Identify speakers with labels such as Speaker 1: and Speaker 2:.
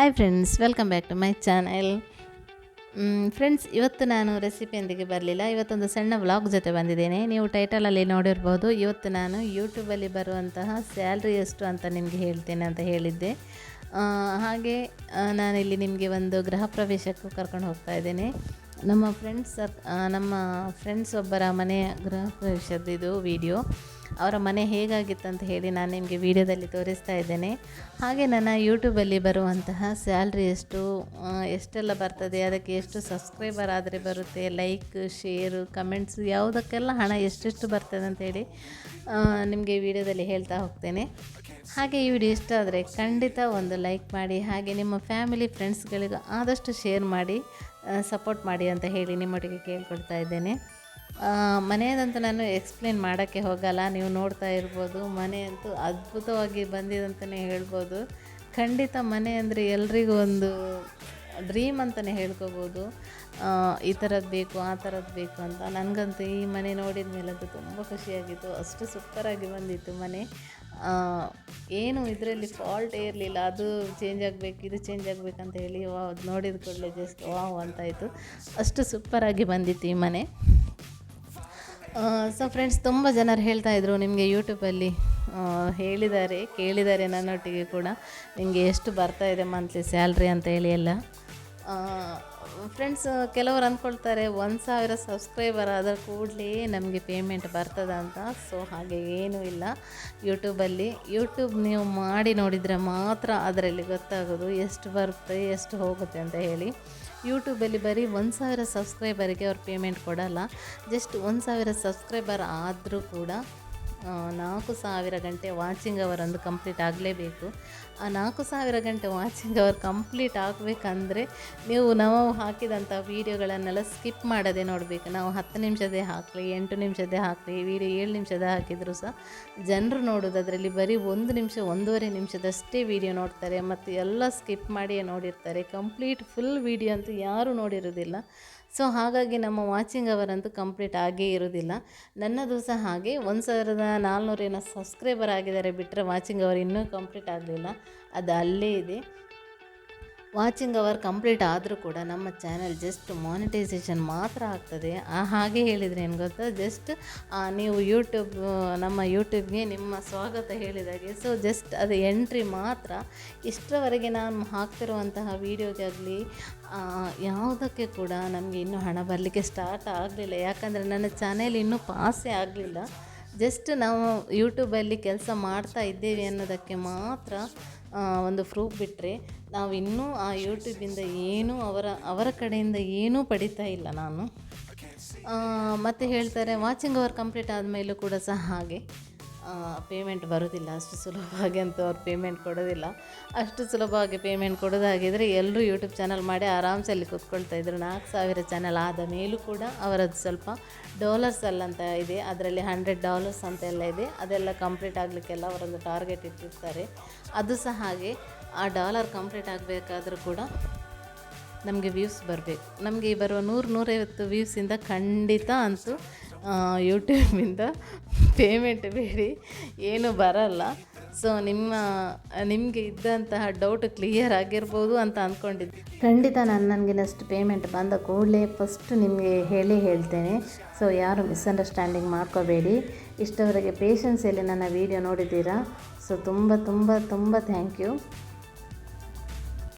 Speaker 1: Hi friends welcome back to my channel friends ಇವತ್ತು ನಾನು ರೆಸಿಪಿಯೊಂದಿಗೆ ಬರಲಿಲ್ಲ. ಇವತ್ತೊಂದು ಸಣ್ಣ ವ್ಲಾಗ್ ಜೊತೆ ಬಂದಿದ್ದೇನೆ. ನೀವು ಟೈಟಲಲ್ಲಿ ನೋಡಿರ್ಬೋದು, ಇವತ್ತು ನಾನು ಯೂಟ್ಯೂಬಲ್ಲಿ ಬರುವಂತಹ ಸ್ಯಾಲ್ರಿ ಎಷ್ಟು ಅಂತ ನಿಮಗೆ ಹೇಳ್ತೇನೆ ಅಂತ ಹೇಳಿದ್ದೆ. ಹಾಗೆ ನಾನಿಲ್ಲಿ ನಿಮಗೆ ಒಂದು ಗೃಹ ಪ್ರವೇಶಕ್ಕೂ ಕರ್ಕೊಂಡು ಹೋಗ್ತಾ ಇದ್ದೇನೆ. ನಮ್ಮ ಫ್ರೆಂಡ್ಸ್ ನಮ್ಮ ಫ್ರೆಂಡ್ಸ್ ಒಬ್ಬರ ಮನೆಯ ಗೃಹ ಪ್ರವೇಶದ್ದು ಇದು ವಿಡಿಯೋ ಅವರ ಮನೆ ಹೇಗಾಗಿತ್ತು ಅಂತ ಹೇಳಿ ನಾನು ನಿಮಗೆ ವಿಡಿಯೋದಲ್ಲಿ ತೋರಿಸ್ತಾ ಇದ್ದೇನೆ. ಹಾಗೆ ನನ್ನ ಯೂಟ್ಯೂಬಲ್ಲಿ ಬರುವಂತಹ ಸ್ಯಾಲ್ರಿ ಎಷ್ಟು ಎಷ್ಟೆಲ್ಲ ಬರ್ತದೆ, ಅದಕ್ಕೆ ಎಷ್ಟು ಸಬ್ಸ್ಕ್ರೈಬರ್ ಆದರೆ ಬರುತ್ತೆ, ಲೈಕ್, ಶೇರು, ಕಮೆಂಟ್ಸ್, ಯಾವುದಕ್ಕೆಲ್ಲ ಹಣ ಎಷ್ಟೆಷ್ಟು ಬರ್ತದೆ ಅಂತೇಳಿ ನಿಮಗೆ ವಿಡಿಯೋದಲ್ಲಿ ಹೇಳ್ತಾ ಹೋಗ್ತೇನೆ. ಹಾಗೆ ಈ ವಿಡಿಯೋ ಇಷ್ಟ ಆದರೆ ಖಂಡಿತ ಒಂದು ಲೈಕ್ ಮಾಡಿ, ಹಾಗೆ ನಿಮ್ಮ ಫ್ಯಾಮಿಲಿ, ಫ್ರೆಂಡ್ಸ್ಗಳಿಗೂ ಆದಷ್ಟು ಶೇರ್ ಮಾಡಿ ಸಪೋರ್ಟ್ ಮಾಡಿ ಅಂತ ಹೇಳಿ ನಿಮ್ಮೊಟ್ಟಿಗೆ ಕೇಳ್ಕೊಳ್ತಾ ಇದ್ದೇನೆ. ಮನೆಯದಂತೂ ನಾನು ಎಕ್ಸ್ಪ್ಲೇನ್ ಮಾಡೋಕ್ಕೆ ಹೋಗಲ್ಲ, ನೀವು ನೋಡ್ತಾ ಇರ್ಬೋದು. ಮನೆ ಅಂತೂ ಅದ್ಭುತವಾಗಿ ಬಂದಿದಂತಲೇ ಹೇಳ್ಬೋದು. ಖಂಡಿತ ಮನೆ ಅಂದರೆ ಎಲ್ರಿಗೂ ಒಂದು ಡ್ರೀಮ್ ಅಂತಲೇ ಹೇಳ್ಕೋಬೋದು. ಈ ಥರದ್ದು ಬೇಕು, ಆ ಥರದ್ದು ಬೇಕು ಅಂತ. ನನಗಂತೂ ಈ ಮನೆ ನೋಡಿದ ಮೇಲಂತೂ ತುಂಬ ಖುಷಿಯಾಗಿತ್ತು. ಅಷ್ಟು ಸೂಪರಾಗಿ ಬಂದಿತ್ತು ಮನೆ. ಏನು ಇದರಲ್ಲಿ ಫಾಲ್ಟ್ ಇರಲಿಲ್ಲ. ಅದು ಚೇಂಜ್ ಆಗಬೇಕು, ಇದು ಚೇಂಜ್ ಆಗಬೇಕಂತ ಹೇಳಿ, ವಾವ್ ನೋಡಿದ ಕೂಡಲೇ ಜಸ್ಟ್ ವಾವ್ ಅಂತಾಯಿತು. ಅಷ್ಟು ಸೂಪರಾಗಿ ಬಂದಿತ್ತು ಈ ಮನೆ. ಸೊ ಫ್ರೆಂಡ್ಸ್ ತುಂಬ ಜನರು ಹೇಳ್ತಾ ಇದ್ರು ನಿಮಗೆ ಯೂಟ್ಯೂಬಲ್ಲಿ ಹೇಳಿದ್ದಾರೆ, ಕೇಳಿದ್ದಾರೆ ನನ್ನೊಟ್ಟಿಗೆ ಕೂಡ. ನಿಮಗೆ ಎಷ್ಟು ಬರ್ತಾ ಇದೆ ಮಂತ್ಲಿ ಸ್ಯಾಲ್ರಿ ಅಂತ ಹೇಳಿ ಎಲ್ಲ. ಫ್ರೆಂಡ್ಸ್ ಕೆಲವರು ಅಂದ್ಕೊಳ್ತಾರೆ, ಒಂದು ಸಾವಿರ ಸಬ್ಸ್ಕ್ರೈಬರ್ ಆದ ಕೂಡಲೇ ನಮಗೆ ಪೇಮೆಂಟ್ ಬರ್ತದ ಅಂತ. ಸೊ ಹಾಗೆ ಏನೂ ಇಲ್ಲ. ಯೂಟ್ಯೂಬಲ್ಲಿ ಯೂಟ್ಯೂಬ್ ನೀವು ಮಾಡಿ ನೋಡಿದರೆ ಮಾತ್ರ ಅದರಲ್ಲಿ ಗೊತ್ತಾಗೋದು ಎಷ್ಟು ಬರುತ್ತೆ, ಎಷ್ಟು ಹೋಗುತ್ತೆ ಅಂತ ಹೇಳಿ. ಯೂಟ್ಯೂಬಲ್ಲಿ ಬರೀ ಒಂದು ಸಾವಿರ ಸಬ್ಸ್ಕ್ರೈಬರಿಗೆ ಅವ್ರು ಪೇಮೆಂಟ್ ಕೊಡಲ್ಲ. ಜಸ್ಟ್ ಒಂದು ಸಾವಿರ ಸಬ್ಸ್ಕ್ರೈಬರ್ ಆದರೂ ಕೂಡ ನಾಲ್ಕು ಸಾವಿರ ಗಂಟೆ ವಾಚಿಂಗ್ ಅವರ್ ಒಂದು ಕಂಪ್ಲೀಟ್ ಆಗಲೇಬೇಕು. ಆ ನಾಲ್ಕು ಸಾವಿರ ಗಂಟೆ ವಾಚಿಂಗ್ ಅವರ್ ಕಂಪ್ಲೀಟ್ ಆಗಬೇಕಂದ್ರೆ ನೀವು ನಾವು ಹಾಕಿದಂಥ ವೀಡಿಯೋಗಳನ್ನೆಲ್ಲ ಸ್ಕಿಪ್ ಮಾಡದೆ ನೋಡಬೇಕು. ನಾವು ಹತ್ತು ನಿಮಿಷದೇ ಹಾಕಲಿ, ಎಂಟು ನಿಮಿಷದೇ ಹಾಕಲಿ ವೀಡಿಯೋ ಏಳು ನಿಮಿಷದ ಹಾಕಿದರೂ ಸಹ ಜನರು ನೋಡೋದು ಅದರಲ್ಲಿ ಬರೀ ಒಂದು ನಿಮಿಷ, ಒಂದೂವರೆ ನಿಮಿಷದಷ್ಟೇ ವೀಡಿಯೋ ನೋಡ್ತಾರೆ. ಮತ್ತು ಎಲ್ಲ ಸ್ಕಿಪ್ ಮಾಡಿಯೇ ನೋಡಿರ್ತಾರೆ. ಕಂಪ್ಲೀಟ್ ಫುಲ್ ವೀಡಿಯೋ ಅಂತೂ ಯಾರೂ ನೋಡಿರೋದಿಲ್ಲ ಸೊ ಹಾಗಾಗಿ ನಮ್ಮ ವಾಚಿಂಗ್ ಅವರ್ ಅಂತೂ ಕಂಪ್ಲೀಟ್ ಆಗೇ ಇರೋದಿಲ್ಲ ನನ್ನದು ಸಹ ಹಾಗೆ. ಒಂದು ಸಾವಿರದ ನಾಲ್ನೂರೇನೋ ಸಬ್ಸ್ಕ್ರೈಬರ್ ಆಗಿದ್ದಾರೆ ಬಿಟ್ಟರೆ ವಾಚಿಂಗ್ ಅವರ್ ಇನ್ನೂ ಕಂಪ್ಲೀಟ್ ಆಗಲಿಲ್ಲ. ಅದು ಅಲ್ಲೇ ಇದೆ. ವಾಚಿಂಗ್ ಅವರ್ ಕಂಪ್ಲೀಟ್ ಆದರೂ ಕೂಡ ನಮ್ಮ ಚಾನಲ್ ಜಸ್ಟ್ ಮಾನಿಟೈಸೇಷನ್ ಮಾತ್ರ ಆಗ್ತದೆ. ಹಾಗೆ ಹೇಳಿದರೆ ಏನು ಗೊತ್ತಾ? ಜಸ್ಟ್ ನೀವು ಯೂಟ್ಯೂಬ್ ನಮ್ಮ ಯೂಟ್ಯೂಬ್ಗೆ ನಿಮ್ಮ ಸ್ವಾಗತ ಹೇಳಿದಾಗೆ ಸೊ ಜಸ್ಟ್ ಅದು ಎಂಟ್ರಿ ಮಾತ್ರ. ಇಷ್ಟರವರೆಗೆ ನಾನು ಹಾಕ್ತಿರುವಂತಹ ವೀಡಿಯೋಗಾಗಲಿ ಯಾವುದಕ್ಕೆ ಕೂಡ ನಮಗೆ ಇನ್ನೂ ಹಣ ಬರಲಿಕ್ಕೆ ಸ್ಟಾರ್ಟ್ ಆಗಲಿಲ್ಲ. ಯಾಕಂದರೆ ನನ್ನ ಚಾನೆಲ್ ಇನ್ನೂ ಪಾಸೇ ಆಗಲಿಲ್ಲ. ಜಸ್ಟ್ ನಾವು ಯೂಟ್ಯೂಬಲ್ಲಿ ಕೆಲಸ ಮಾಡ್ತಾ ಇದ್ದೇವೆ ಅನ್ನೋದಕ್ಕೆ ಮಾತ್ರ ಒಂದು ಪ್ರೂಫ್ ಬಿಟ್ಟರೆ ನಾವು ಇನ್ನೂ ಆ ಯೂಟ್ಯೂಬಿಂದ ಏನೂ ಅವರ ಅವರ ಕಡೆಯಿಂದ ಏನೂ ಪಡಿತಾ ಇಲ್ಲ ನಾನು. ಮತ್ತು ಮತ್ತೆ ಹೇಳ್ತಾರೆ ವಾಚಿಂಗ್ ಅವರ್ ಕಂಪ್ಲೀಟ್ ಆದಮೇಲೂ ಕೂಡ ಸಹ ಹಾಗೆ. ಪೇಮೆಂಟ್ ಬರೋದಿಲ್ಲ. ಅಷ್ಟು ಸುಲಭವಾಗಿ ಅಂತೂ ಅವ್ರು ಪೇಮೆಂಟ್ ಕೊಡೋದಿಲ್ಲ. ಅಷ್ಟು ಸುಲಭವಾಗಿ ಪೇಮೆಂಟ್ ಕೊಡೋದಾಗಿದ್ದರೆ ಎಲ್ಲರೂ ಯೂಟ್ಯೂಬ್ ಚಾನಲ್ ಮಾಡಿ ಆರಾಮ್ಸೆ ಅಲ್ಲಿ ಕೂತ್ಕೊಳ್ತಾ ಇದ್ರು. ನಾಲ್ಕು ಸಾವಿರ ಚಾನಲ್ ಆದ ಮೇಲೂ ಕೂಡ ಅವರದ್ದು ಸ್ವಲ್ಪ ಡಾಲರ್ಸ್ ಅಲ್ಲಂತ ಇದೆ. ಅದರಲ್ಲಿ ಹಂಡ್ರೆಡ್ ಡಾಲರ್ಸ್ ಅಂತ ಎಲ್ಲ ಇದೆ. ಅದೆಲ್ಲ ಕಂಪ್ಲೀಟ್ ಆಗಲಿಕ್ಕೆಲ್ಲ ಅವರೊಂದು ಟಾರ್ಗೆಟ್ ಇಟ್ಟಿರ್ತಾರೆ. ಅದು ಸಹ ಹಾಗೆ. ಆ ಡಾಲರ್ ಕಂಪ್ಲೀಟ್ ಆಗಬೇಕಾದರೂ ಕೂಡ ನಮಗೆ ವ್ಯೂಸ್ ಬರಬೇಕು. ನಮಗೆ ಬರುವ ನೂರು ನೂರೈವತ್ತು ವ್ಯೂಸಿಂದ ಖಂಡಿತ ಅಂತೂ ಯೂಟ್ಯೂಬಿಂದ ಪೇಮೆಂಟ್ ಬೇಡಿ ಏನು ಬರಲ್ಲ. ಸೊ ನಿಮ್ಮ, ನಿಮಗೆ ಇದ್ದಂತಹ ಡೌಟ್ ಕ್ಲಿಯರ್ ಆಗಿರ್ಬೋದು ಅಂತ ಅಂದ್ಕೊಂಡಿದ್ದೆ ಖಂಡಿತ ನಾನು, ನನಗೆ ನೆಕ್ಸ್ಟ್ ಪೇಮೆಂಟ್ ಬಂದ ಕೂಡಲೇ ಫಸ್ಟ್ ನಿಮಗೆ ಹೇಳಿ ಹೇಳ್ತೇನೆ. ಸೊ ಯಾರು ಮಿಸ್ಅಂಡರ್ಸ್ಟ್ಯಾಂಡಿಂಗ್ ಮಾಡ್ಕೋಬೇಡಿ. ಇಷ್ಟವರೆಗೆ ಪೇಷನ್ಸಲ್ಲಿ ನನ್ನ ವೀಡಿಯೋ ನೋಡಿದ್ದೀರಾ? ಸೊ ತುಂಬ ತುಂಬ ತುಂಬ ಥ್ಯಾಂಕ್ ಯು